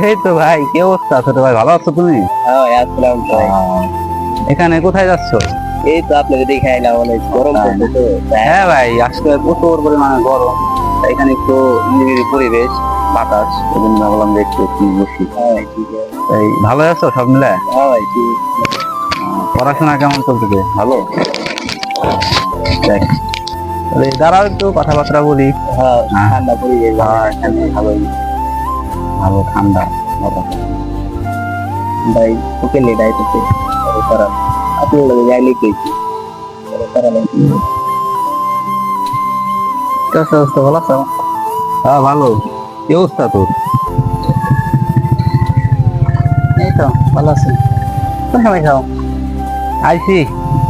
এই তো ভাই কি অবস্থা ছোট ভাই? ভালো আছো তুমি? হ্যাঁ আসসালাম ভাই এখানে কোথায় যাচ্ছ? এই তো আপনাকে দেখে আইলাম অনেক গরম পড়ছে হ্যাঁ ভাই আজকে প্রচুর পরিমাণে গরম। এখানে একটু নিরিবিলি পরিবেশ বাতাস এই ভাবলাম যে একটু বসি। হ্যাঁ ঠিক আছে। এই ভালো আছো সব মিলে? হ্যাঁ পড়াশোনা কেমন চলতেছে ভালো? দাঁড়াও একটু কথাবার্তা বলি। হ্যাঁ হ্যাঁ। ঠান্ডা পরিবেশ হ্যাঁ, ভালোই। ভালো ঠান্ডা। ভাই ওকে লে দাই তো করার আপনি লোক যাইলে পেয়েছি করার অবস্থা? ভালো আছো? হ্যাঁ ভালো। কি অবস্থা তোর? এই তো ভালো আছে। কোন সময় খাও আইছি।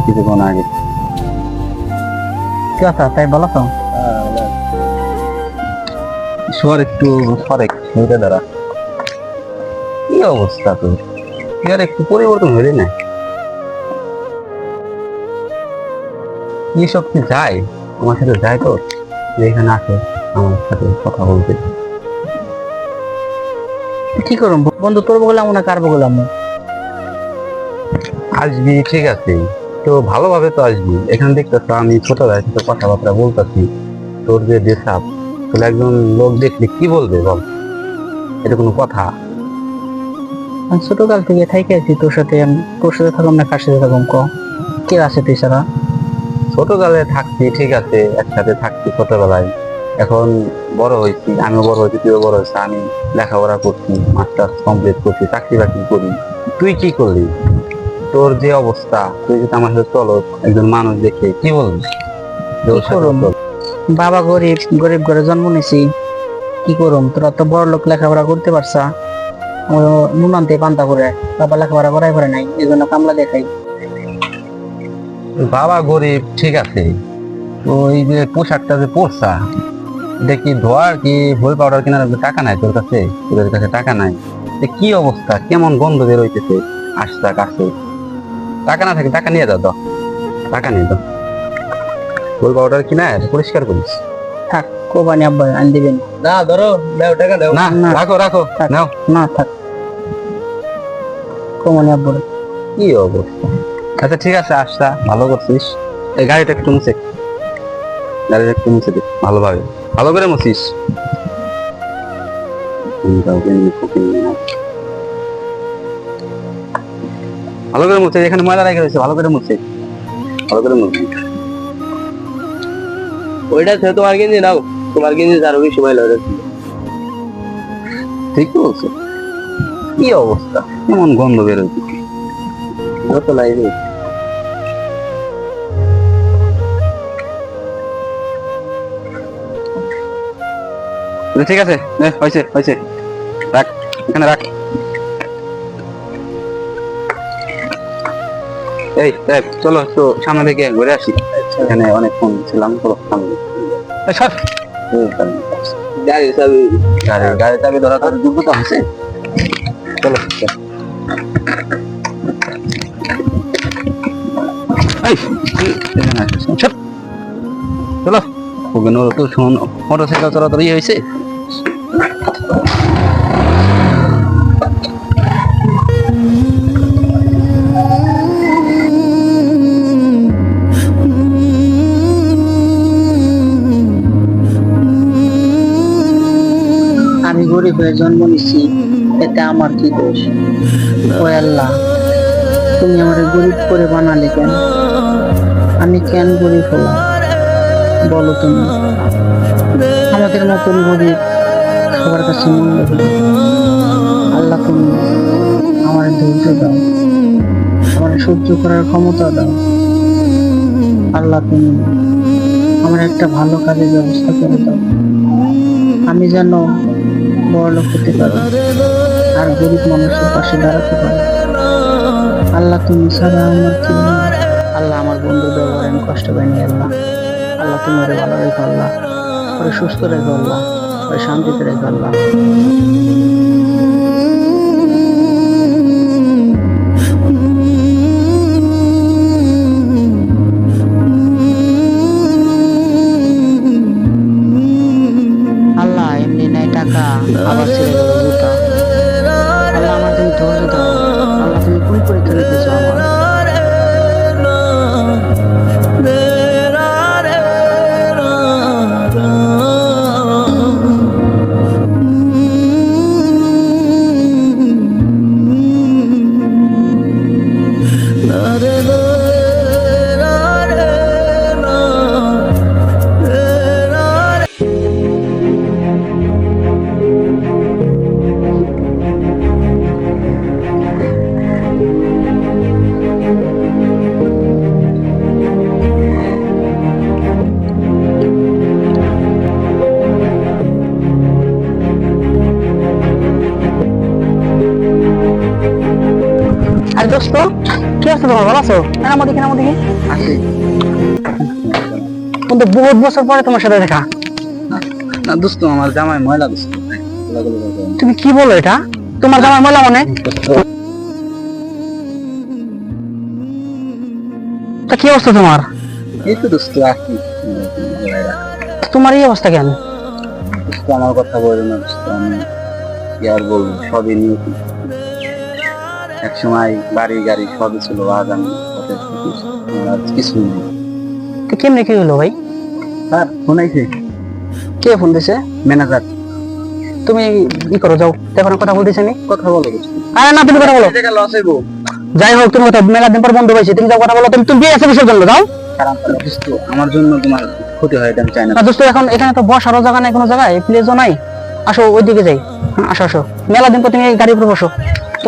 কিছুক্ষণ আগে। কি কথা তাই ভালো খাও সর একটু সরেক ঘুরে দাঁড়া। কি অবস্থা তোর? আর একটু পরিবর্তন হইলে না। কি সব কি যায় আমার সাথে যায় তো। এখানে আসে আমার সাথে কথা বলতে। কি করুম? বন্ধু তোর বগলাম না কার বগলাম? আসবি ঠিক আছে। তো ভালোভাবে তো আসবি। এখানে দেখতেছ আমি ছোট ভাই সাথে কথাবার্তা বলতেছি। তোর যে দেশাপ তাহলে একজন লোক দেখলে কি বলবে বল? এটা কোনো কথা? আমি ছোটকাল থেকে থাইকে আছি তোর সাথে তোর সাথে থাকলাম না কার সাথে থাকলাম ক? কে আছে তুই ছাড়া? ছোটকালে থাকছি ঠিক আছে একসাথে থাকছি ছোটবেলায়। এখন বড় হয়েছি আমিও বড় হয়েছি তুইও বড় হয়েছে আমি লেখাপড়া করছি মাস্টার্স কমপ্লিট করছি চাকরি বাকরি করি। তুই কি করলি? তোর যে অবস্থা তুই যদি আমার সাথে চলো একজন মানুষ দেখে কি বলবি। বাবা গরিব গরিব ঘরে জন্ম নিয়েছি। কি করুম? তোরা তো বড় লোক লেখাপড়া করতে পারছা। ও নুন পান্তা করে। বাবা লেখাপড়া করাই পারে নাই এই জন্য কামলা দেখাই। বাবা গরিব ঠিক আছে। ওই যে পোশাকটা যে পরছা এটা কি ধোয়ার কি ভুল পাউডার কেনার টাকা নাই তোর কাছে? তোদের কাছে টাকা নাই। কি অবস্থা? কেমন গন্ধ বের হইতেছে? আসতা কাছে টাকা না থাকে টাকা নিয়ে দাও দাও টাকা নিয়ে দাও ভুল পাউডার কিনা পরিষ্কার করিস। থাক। কোবানি আব্বা আন দিবেন না ধরো দাও টাকা দাও না না। রাখো রাখো। নাও। না থাক। কোমানি আব্বা। কি অবস্থা? আচ্ছা ঠিক আছে আসতা ভালো করছিস। এই গাড়িটা একটু মুছে গাড়িটা একটু মুছে দে ভালোভাবে। ভালো করে মুছিস। ভালো করে মুছে এখানে ময়লা রেখে রয়েছে ভালো করে মুছে। ভালো করে মুছে। ওইটা থেকে তোমার গেঞ্জি নাও। তোমার গেঞ্জি আরও বেশি ময়লা হয়ে ঠিক বলছো। কি অবস্থা? কেমন গন্ধ বেরোচ্ছে। যত নাই রে। ঠিক আছে। হয়েছে হয়েছে। রাখ এখানে রাখ। এই এই, চলো তো সামনে থেকে ঘুরে আসি। এখানে অনেকক্ষণ ছিলাম চলো সামনে সর। এই, সামনে। গাড়ি চাবি গাড়ি গাড়ি চাবি ধরা তোর যোগ্যতা আছে চলো চল। ওখানে তো শোন চলাচল ইয়ে হয়েছে হয়ে জন্ম নিছি, এতে আমার কি দোষ? ও আল্লাহ, তুমি আমার গরিব করে বানালে কেন? আমি কেন গরিব হলাম? বলো তুমি। আমাদের মতন গরিব সবার কাছে মূল্যহীন আল্লাহ তুমি আমার ধৈর্য দাও। আমার সহ্য করার ক্ষমতা দাও। আল্লাহ তুমি আমার একটা ভালো কাজের ব্যবস্থা করে দাও। আমি যেন বড় লোক হতে পারি। আর গরিব মানুষের পাশে দাঁড়াতে পারি। আল্লাহ তুমি ছাড়া আমার কি আল্লাহ আমার বন্ধুর ব্যবহারে আমি কষ্ট পাইনি, আল্লাহ। আল্লাহ তুমি ওরে ভালো রেখো, আল্লাহ। ওরে সুস্থ রেখো, আল্লাহ। ওরে শান্তিতে রেখো, আল্লাহ। আর দোস্ত কি আছে তোমার? ভালো আছো? না আমার দিকে না আমার দিকে কিন্তু বহুত বছর পরে তোমার সাথে দেখা। না দোস্ত আমার জামাই ময়লা দোস্ত তুমি কি বলো এটা? তোমার জামাই ময়লা মনে? তা কি অবস্থা তোমার? এই তো দোস্ত তোমার এই অবস্থা কেন? দোস্ত আমার কথা বলবে না দোস্ত আমি কি আর বলব? সবই নিয়েছি এক সময় বাড়ি গাড়ি সবই ছিল আজ আমি কিছু নেই। তো কেমনে কি হলো ভাই? স্যার ফোন আইছে। কে ফোন দিছে? ম্যানেজার তুমি ই করো যাও। কথা বলতেছি কথা বলো আরে না তুমি কথা বলো। টাকা লস হইব। যাই হোক তুমি কথা মেলা দিন পর বন্ধ হয়েছে তুমি যাও কথা বলো। তুমি তুমি জন্য? যাও। আমার জন্য তোমার ক্ষতি হয় আমি চাই না। দোস্ত এখন এখানে তো বসারও জায়গা নাই কোনো জায়গায় প্লেসও নাই। আসো ওইদিকে যাই। হ্যাঁ, আসো আসো। মেলা দিন পর তুমি গাড়ির উপর বসো।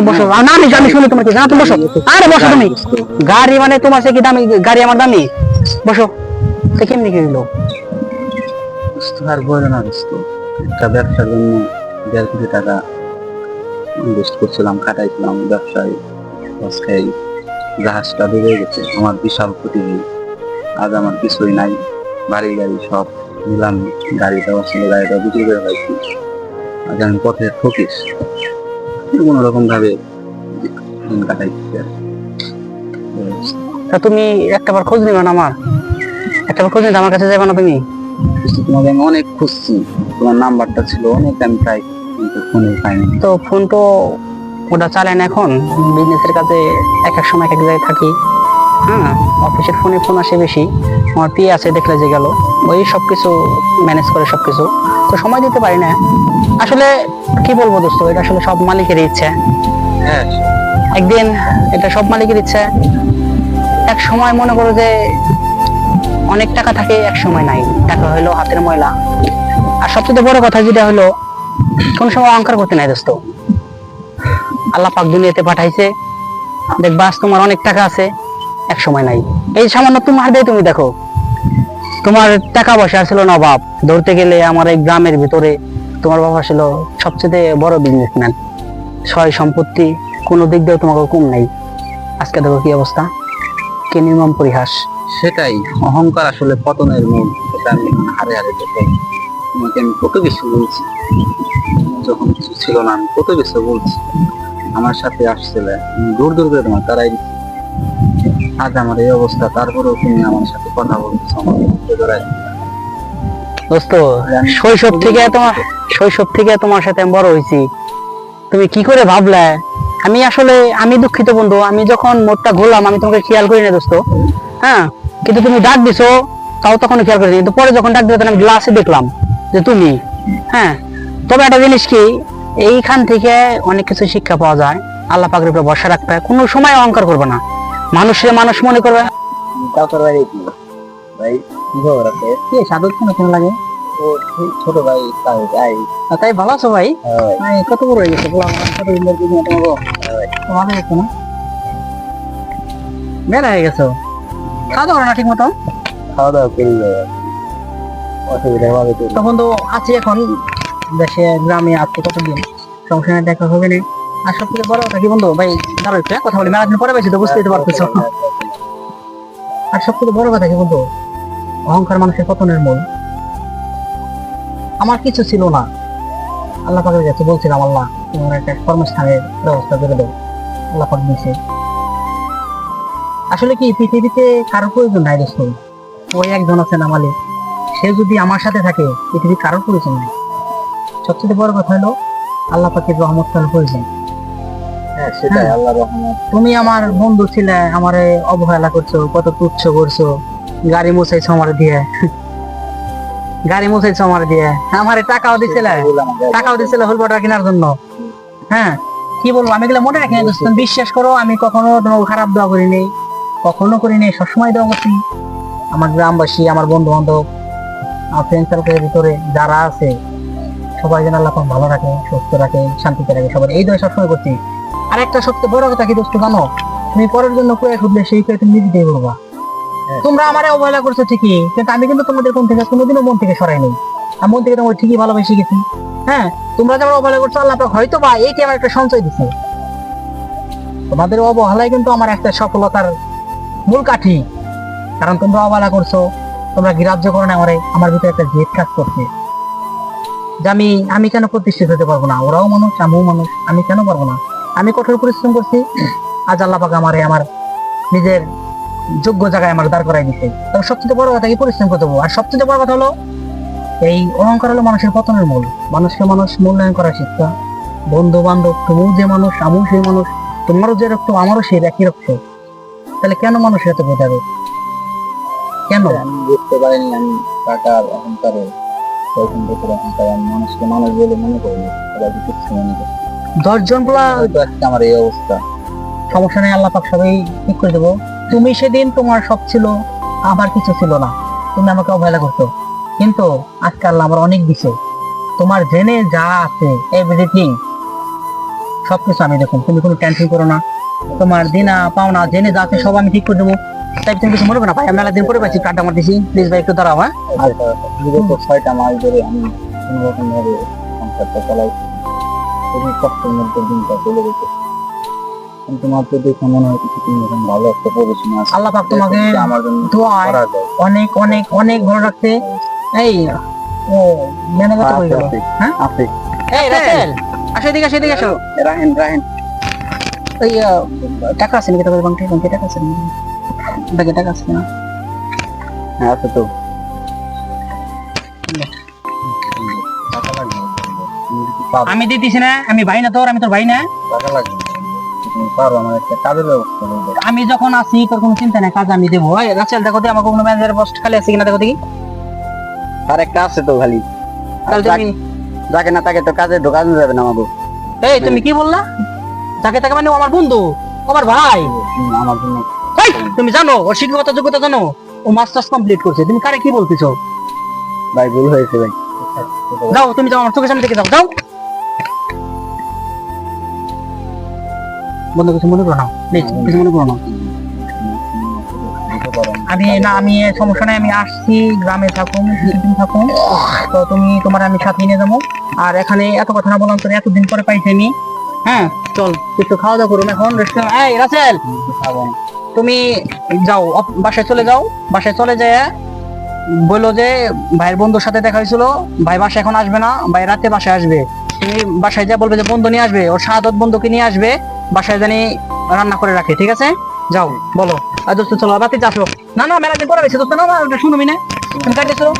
বসো। না, আমি শুনি জানা তুমি বসো। আরে, বসো তুমি। গাড়ি মানে তোমার কি দামি? গাড়ি আমার দামি? বসো। কেমনি কি হলো দোস্ত, আর না একটা ব্যবসার জন্য দেড় কোটি টাকা ইনভেস্ট করছিলাম ব্যবসায়। জাহাজটা ডুবে গেছে। আমার বিশাল ক্ষতি হয়ে আজ আমার কিছুই নাই। বাড়ি গাড়ি সব নিলাম। গাড়িটা ছিল, গাড়িটা বিক্রি করে পাইছি। আজ আমি পথে ঠকিস। কোনো রকম ভাবে দিন কাটাইছি। তা তুমি একটাবার খোঁজ নিবে না আমার? একটাবার খোঁজ নিতে আমার কাছে যাবে না তুমি? তোমাকে আমি অনেক খুঁজছি। তোমার নাম্বারটা ছিল অনেক আমি ট্রাই কিন্তু ফোনে পাইনি। তো ফোন তো ওটা চালায় না এখন। বিজনেসের কাজে এক এক সময় এক এক জায়গায় থাকি। হ্যাঁ অফিসের ফোনে ফোন আসে বেশি। আমার পিয়ে আছে দেখলে যে গেল। ওই সব কিছু ম্যানেজ করে সব কিছু তো সময় দিতে পারি না। আসলে কি বলব দোস্ত এটা আসলে সব মালিকের ইচ্ছে। হ্যাঁ। একদিন এটা সব মালিকের ইচ্ছে। এক সময় মনে করো যে অনেক টাকা থাকে এক সময় নাই। টাকা হলো হাতের ময়লা। আর সবচেয়ে বড় কথা যেটা হলো কোন সময় অহংকার করতে নাই দোস্ত। আল্লাহ পাক দুনিয়াতে পাঠাইছে। দেখবা আজ তোমার অনেক টাকা আছে এক সময় নাই। এই সামান্য তোমার দিয়ে তুমি দেখো। তোমার টাকা পয়সা ছিল না অভাব। ধরতে গেলে আমার এই গ্রামের ভিতরে তোমার বাবা ছিল সবচেয়ে বড় বিজনেসম্যান সয় সম্পত্তি কোনো দিক দিয়েও তোমাকে কম নাই। আজকে দেখো কি অবস্থা? কি নির্মম পরিহাস। সেটাই, অহংকার আসলে পতনের মূল। সেটা আমি হারে হারে তোমাকে আমি কত কিছু বলছি। যখন কিছু ছিল না, আমি কত কিছু বলছি। আমার সাথে আসছিলে দূর দূর করে তোমার তারাই দিচ্ছি। আজ আমার এই অবস্থা তারপরেও তুমি আমার সাথে কথা জড়ায় দোস্ত শৈশব থেকে তোমার শৈশব থেকে তোমার সাথে বড় হয়েছি। তুমি কি করে ভাবলে? আমি আসলে আমি দুঃখিত বন্ধু আমি যখন মোটটা ঘুরলাম আমি তোমাকে খেয়াল করি না দোস্ত। হ্যাঁ? কিন্তু তুমি ডাক দিছো তাও তখন খেয়াল করিনি। কিন্তু পরে যখন ডাক দিলে তখন আমি গ্লাসে দেখলাম যে তুমি। হ্যাঁ? তবে একটা জিনিস কি এইখান থেকে অনেক কিছু শিক্ষা পাওয়া যায়। আল্লাহ পাকের উপরে ভরসা রাখতে কোনো সময় অহংকার করবে না। মানুষের মানুষ মনে করবে। কাউকে ভাই ভাই কি খবর আছে কি কেন লাগে? ও ছোট ভাই তাই তাই তাই ভালো আছো ভাই? হ্যাঁ, ভাই, কত বড় হয়ে গেছে বলো আমার দিন না তোমাকে। ভালো হয়েছে না? বেড়া হয়ে গেছো। খাওয়া দাওয়া না ঠিক মতো খাওয়া দাওয়া করি অসুবিধা হবে তো। তখন তো আছি এখন দেশে গ্রামে আছি কতদিন? সংসারে দেখা হবে না। আর সব থেকে বড় কথা কি বন্ধু? ভাই দাঁড়ো একটু হ্যাঁ, কথা বলি। মেলা দিন পরে তো আর সব থেকে বড় কথা কি বন্ধু? অহংকার মানুষের পতনের মূল। আমার কিছু ছিল না। আল্লাহ পাকের কাছে বলছিলাম আল্লাহ তোমার একটা কর্মস্থানের ব্যবস্থা করে দেবো আল্লাহ পাক দিয়েছে। আসলে কি পৃথিবীতে কারোর প্রয়োজন নাই দোস্ত। ওই একজন আছে না মালিক। সে যদি আমার সাথে থাকে পৃথিবীর কারোর প্রয়োজন নাই। সবচেয়ে বড় কথা হলো আল্লাহ পাকের রহমত প্রয়োজন। হ্যাঁ সেটাই আল্লাহ রহমত। তুমি আমার বন্ধু ছিলে আমারে অবহেলা করছ কত তুচ্ছ করছ। গাড়ি মুছাইছো আমার দিয়ে। গাড়ি মুছাইছো আমার দিয়ে। আমারে টাকাও দিছিলে। টাকাও দিছিলে হুলবাটা কেনার জন্য। হ্যাঁ কি বলব আমি এগুলো মনে রাখি না তুমি বিশ্বাস করো আমি কখনো তোমাকে খারাপ দোয়া করিনি। কখনো করিনি সবসময় দোয়া করছি। আমার গ্রামবাসী আমার বন্ধু বান্ধব আমার ফ্রেন্ড সার্কেলের ভিতরে যারা আছে সবাই যেন আল্লাহ ভালো রাখে সুস্থ রাখে শান্তিতে রাখে সবাই। এই দোয়া সবসময় করছি। আর একটা সবচেয়ে বড় কথা কি দোস্ত জানো? তুমি পরের জন্য কুয়ে খুঁজলে সেই কুয়ে তুমি নিজে দিয়ে করবা তোমরা আমারে অবহেলা করছ ঠিকই কিন্তু আমি কিন্তু তোমাদের কোন থেকে কোনোদিনও মন থেকে সরাই নেই। আমি মন থেকে তোমার ঠিকই ভালোবেসে গেছি। হ্যাঁ তোমরা যেমন অবহেলা করছ আল্লাহ পাক হয়তো বা এইটি আমার একটা সঞ্চয় দিছে। তোমাদের অবহেলাই কিন্তু আমার একটা সফলতার মূল কাঠি। কারণ তোমরা অবহেলা করছ তোমরা গ্রাহ্য করো না আমারে আমার ভিতরে একটা জেদ কাজ করছে। যে আমি আমি কেন প্রতিষ্ঠিত হতে পারব না? ওরাও মানুষ আমিও মানুষ আমি কেন পারব না? আমি কঠোর পরিশ্রম করছি, আজ আল্লাহ পাক আমারে আমার নিজের যোগ্য জায়গায় আমার দাঁড় করাই দিছে। তবে সবচেয়ে বড় কথা কি পরিশ্রম করতে আর সবচেয়ে বড় কথা হলো, এই অহংকার হলো মানুষের পতনের মূল। মানুষকে মানুষ মূল্যায়ন করার শিক্ষা। বন্ধু বান্ধব তুমিও যে মানুষ, আমিও সেই মানুষ, তোমারও যে রক্ত, আমারও সেই একই রক্ত। তাহলে কেন মানুষ এত বোঝাবে কেন? আমি বুঝতে পারিনি আমি টাকার অহংকারে মানুষকে মানুষ বলে মনে করি কিছু মনে করি দশজন হয়তো আমার এই অবস্থা। সমস্যা নেই আল্লাহ পাক সবাই ঠিক করে দেবো। তুমি সেদিন তোমার সব ছিল আমার কিছু ছিল না। তুমি আমাকে অবহেলা করতো কিন্তু আজকে আল্লাহ আমার অনেক দিছে। তোমার জেনে যা আছে এভরিথিং সবকিছু আমি দেখুন। তুমি কোনো টেনশন করো না। তোমার দিনা পাওনা জেনে যা আছে সব আমি ঠিক করে দেবো। তাই তুমি কিছু মনে করো না? ভাই আমি মেলা দিন পরে পাইছি কার্ডটা আমার দিছি। প্লিজ ভাই একটু দাঁড়াও হ্যাঁ? ছয়টা মাস ধরে আমি কোনো রকম ভাবে সংসারটা চালাইছি খুবই কষ্টের মধ্যে দিনটা চলে গেছে। কিন্তু মাত্র দেখে মনে হয় কিছু তুমি এখন ভালো একটা পজিশনে আছে। আল্লাহ পাক তোমাকে আমার জন্য যায়। অনেক অনেক অনেক ভালো রাখছে এই ও ম্যানেজার তো হয়ে গেল হ্যাঁ? আছে এই রাসেল আসো এদিকে আসো এদিকে আসো। রাহেন রাহেন ওই টাকা আছে নাকি তোমার ব্যাংকে ব্যাংকে টাকা আছে নাকি? ব্যাংকে টাকা আছে না হ্যাঁ আছে তো। আমি দিতেছি না আমি ভাই না তোর আমি তোর ভাই না। আমি যখন আসি তোর কোনো চিন্তা নাই কাজ আমি দেবো। রাসেল দেখো আমার কোনো ম্যানেজার পোস্ট খালি আছে কিনা দেখো দেখি। আর একটা আছে তো খালি। যাকে না তাকে তো কাজে ঢোকানো যাবে না আমাকে। এই তুমি কি বললা? তাকে তাকে মানে আমার বন্ধু আমার ভাই। তুমি আমার তুমি জানো ওর শিক্ষকতা যোগ্যতা জানো ও মাস্টার্স কমপ্লিট করছে। তুমি কারে কি বলতেছো? ভাই ভুল হয়েছে ভাই। যাও তুমি যাও আমার চোখের সামনে থেকে যাও যাও। বন্ধু কিছু মনে করো না? প্লিজ কিছু মনে করো না। আমি না আমি সমস্যা নাই আমি আসছি গ্রামে থাকুন কিছুদিন থাকুন। তো তুমি তোমার আমি সাথে নিয়ে যাব। আর এখানে এত কথা না বললাম তোর এতদিন পরে পাইছি আমি হ্যাঁ? চল। একটু খাওয়া দাওয়া করুন এখন রেস্টুরেন্ট এই রাসেল। তুমি যাও বাসায় চলে যাও। বাসায় চলে যায় বলল যে ভাইয়ের বন্ধুর সাথে দেখা হয়েছিল। ভাই বাসায় এখন আসবে না ভাই রাতে বাসায় আসবে। তুমি বাসায় যা বলবে যে বন্ধু নিয়ে আসবে ওর সাহায্য বন্ধুকে নিয়ে আসবে। বাসায় জানি রান্না করে রাখে ঠিক আছে? যাও বলো। আর দোস্ত চলো রাতে যাসো না না মেলা দিন পরে দোস্ত। না না ওটা শুনুমি না তুমি গাড়িতে চলো।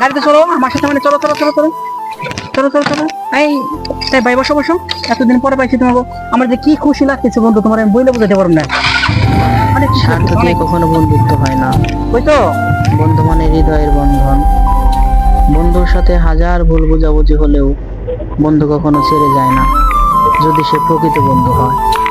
গাড়িতে চলো আমার সাথে মানে চলো চলো চলো চলো। চলো চলো চলো। এই তাই ভাই বসো বসো। এতদিন পরে পাইছি তোমাকে। আমার যে কি খুশি লাগতেছে বন্ধু তোমার আমি বইলে বোঝাতে পারব না। অনেক স্বার্থ দিয়ে অনেক। কখনো বন্ধুত্ব হয় না। ওই তো। বন্ধু মানে হৃদয়ের বন্ধন। বন্ধুর সাথে হাজার ভুল বোঝাবুঝি হলেও বন্ধু কখনো ছেড়ে যায় না। যদি সে প্রকৃত বন্ধু হয়।